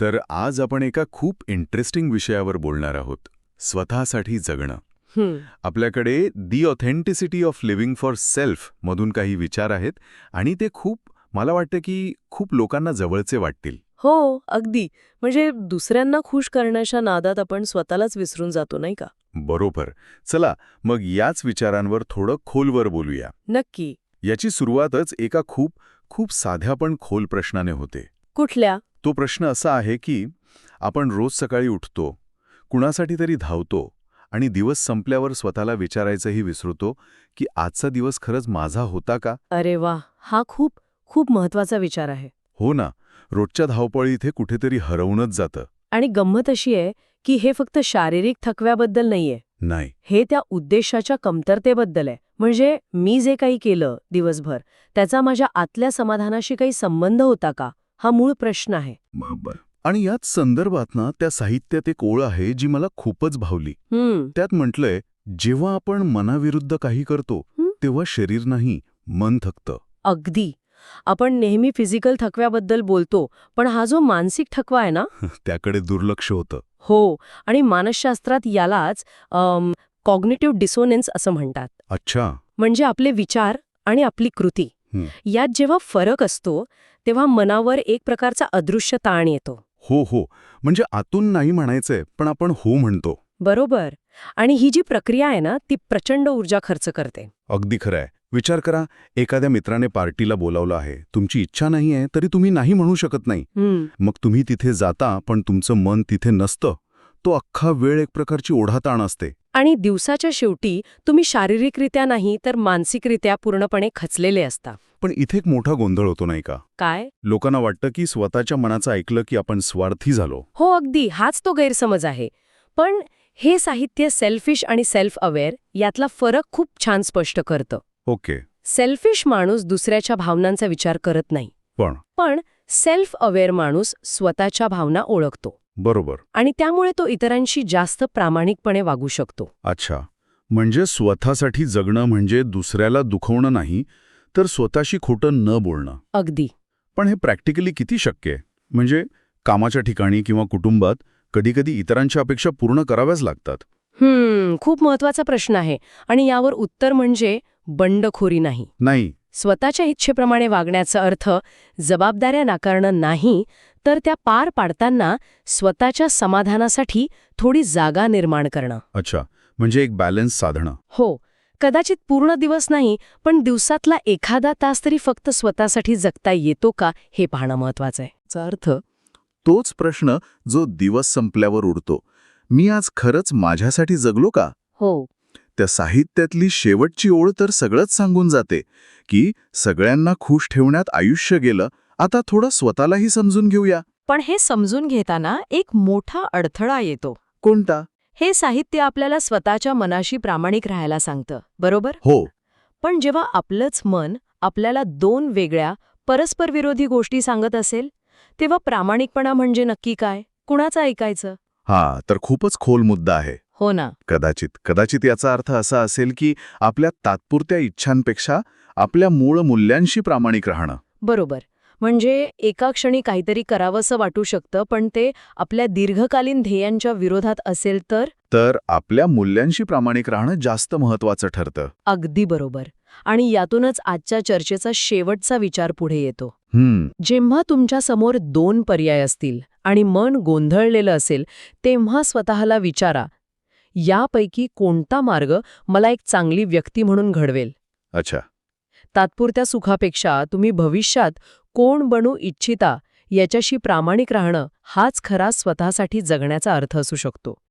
तर आज आपण एका खूप इंटरेस्टिंग विषयावर बोलणार आहोत. स्वतःसाठी जगणं. आपल्याकडे the authenticity of living for self मधून काही विचार आहेत आणि ते खूप मला वाटतं की खूप लोकांना जवळचे वाटतील. हो अगदी. म्हणजे दुसऱ्यांना खुश करण्याच्या नादात आपण स्वतःलाच विसरून जातो नाही का? बरोबर. चला मग याच विचारांवर थोडं खोलवर बोलूया. नक्की. याची सुरुवातच एका खूप खूप साध्या पण खोल प्रश्नाने होते. कुठल्या? तो प्रश्न असा आहे की आपण रोज सकाळी उठतो कुणासाठी तरी धावतो आणि दिवस संपल्यावर स्वतःला विचारायचंही विसरतो की आजचा दिवस खरंच माझा होता का? अरे वा हा खूप खूप महत्त्वाचा विचार आहे. हो ना रोजच्या धावपळीत हे कुठेतरी हरवूनच जातं. आणि गंमत अशी आहे की हे फक्त शारीरिक थकव्याबद्दल नाहीये. नाही. हे त्या उद्देशाच्या कमतरतेबद्दल आहे. म्हणजे मी जे काही केलं दिवसभर त्याचा माझ्या आतल्या समाधानाशी काही संबंध होता का? हा मूळ प्रश्न आहे. आणि याच संदर्भात ना त्या साहित्यात एक ओळ आहे जी मला खूपच भावली. त्यात म्हटलंय जेव्हा आपण मनाविरुद्ध काही करतो? तेव्हा शरीर नाही मन थकतं. अगदी. आपण नेहमी फिजिकल थकव्याबद्दल बोलतो पण हा जो मानसिक थकवा आहे ना? त्याकडे दुर्लक्ष होतं. हो. आणि मानसशास्त्रात यालाच कॉग्नेटिव्ह डिसोनेन्स असं म्हणतात. अच्छा. म्हणजे आपले विचार आणि आपली कृती. यात जेव्हा फरक असतो तेव्हा मनावर एक प्रकारचा अदृश्य ताण येतो. हो हो. म्हणजे आतून नाही म्हणायचंय पण आपण हो म्हणतो. बरोबर. आणि ही जी प्रक्रिया आहे ना ती प्रचंड ऊर्जा खर्च करते. अगदी खरंय विचार करा एखाद्या मित्राने पार्टीला बोलावलं आहे. तुमची इच्छा नाही आहे तरी तुम्ही नाही म्हणू शकत नाही. मग तुम्ही तिथे जाता पण तुमचं मन तिथे नसतं. तो अख्खा वेळ एक प्रकारची ओढाताण असते. आणि दिवसाच्या शेवटी तुम्ही शारीरिकरित्या नाही तर मानसिकरित्या पूर्णपणे खचलेले असता. पण इथे एक मोठा गोंधळ होतो नाही का? काय? लोकांना वाटतं की स्वतःच्या मनाचं ऐकलं की आपण स्वार्थी झालो. हो अगदी. हाच तो गैरसमज आहे. पण हे साहित्य सेल्फिश आणि सेल्फ अवेअर यातला फरक खूप छान स्पष्ट करतं. ओके. सेल्फिश माणूस दुसऱ्याच्या भावनांचा विचार करत नाही. पण? पण सेल्फ अवेअर माणूस स्वतःच्या भावना ओळखतो. बरोबर. आणि त्यामुळे तो इतरांशी जास्त प्रामाणिकपणे वागू शकतो. अच्छा. म्हणजे स्वतःसाठी जगणं म्हणजे दुसऱ्याला दुखवणं नाही तर स्वतःशी खोटं न बोलणं. अगदी. पण हे प्रॅक्टिकली किती शक्य आहे? म्हणजे कामाच्या ठिकाणी किंवा कुटुंबात कधीकधी इतरांच्या अपेक्षा पूर्ण कराव्याच लागतात. हम्म खूप महत्त्वाचा प्रश्न आहे आणि यावर उत्तर म्हणजे बंडखोरी नाही. नाही. स्वतःच्या इच्छेप्रमाणे वागण्याचा अर्थ जबाबदाऱ्या नाकारणं नाही तर त्या पार पाडताना स्वतःच्या समाधानासाठी थोडी जागा निर्माण करणं. अच्छा म्हणजे एक बॅलन्स साधणं. हो कदाचित पूर्ण दिवस नाही पण दिवसातला एखादा तास तरी फक्त स्वतःसाठी जगता येतो का हे पाहणं महत्वाचं आहे. अर्थ तोच प्रश्न जो दिवस संपल्यावर उडतो मी आज खरंच माझ्यासाठी जगलो का? हो. त्या साहित्यातली शेवटची ओळ तर सगळंच सांगून जाते की सगळ्यांना खुश ठेवण्यात आयुष्य गेलं आता थोडं स्वतःलाही समजून घेऊया. पण हे समजून घेताना एक मोठा अडथळा येतो. कोणता? हे साहित्य आपल्याला स्वतःच्या मनाशी प्रामाणिक राहायला सांगतं बरोबर? हो. पण जेव्हा आपलंच मन आपल्याला दोन वेगळ्या परस्पर विरोधी गोष्टी सांगत असेल तेव्हा प्रामाणिकपणा म्हणजे नक्की काय? कुणाचं ऐकायचं? हा तर खूपच खोल मुद्दा आहे. हो ना. कदाचित कदाचित याचा अर्थ असा असेल की आपल्या तात्पुरत्या इच्छांपेक्षा आपल्या मूळ मूल्यांशी प्रामाणिक राहणं. बरोबर. म्हणजे एका क्षणी काहीतरी करावंसं वाटू शकतं पण ते आपल्या दीर्घकालीन ध्येयांच्या विरोधात असेल तर? तर आपल्या मूल्यांशी प्रामाणिक राहणं जास्त महत्वाचं ठरतं. अगदी बरोबर. आणि यातूनच आजच्या चर्चेचा शेवटचा विचार पुढे येतो. हम्म. जेव्हा तुमच्यासमोर दोन पर्याय असतील आणि मन गोंधळलेलं असेल तेव्हा स्वतःला विचारा यापैकी कोणता मार्ग मला एक चांगली व्यक्ती म्हणून घडवेल? अच्छा. तात्पुरत्या सुखापेक्षा तुम्ही भविष्यात कोण बनू इच्छिता याच्याशी प्रामाणिक राहणं हाच खरा स्वतःसाठी जगण्याचा अर्थ असू शकतो.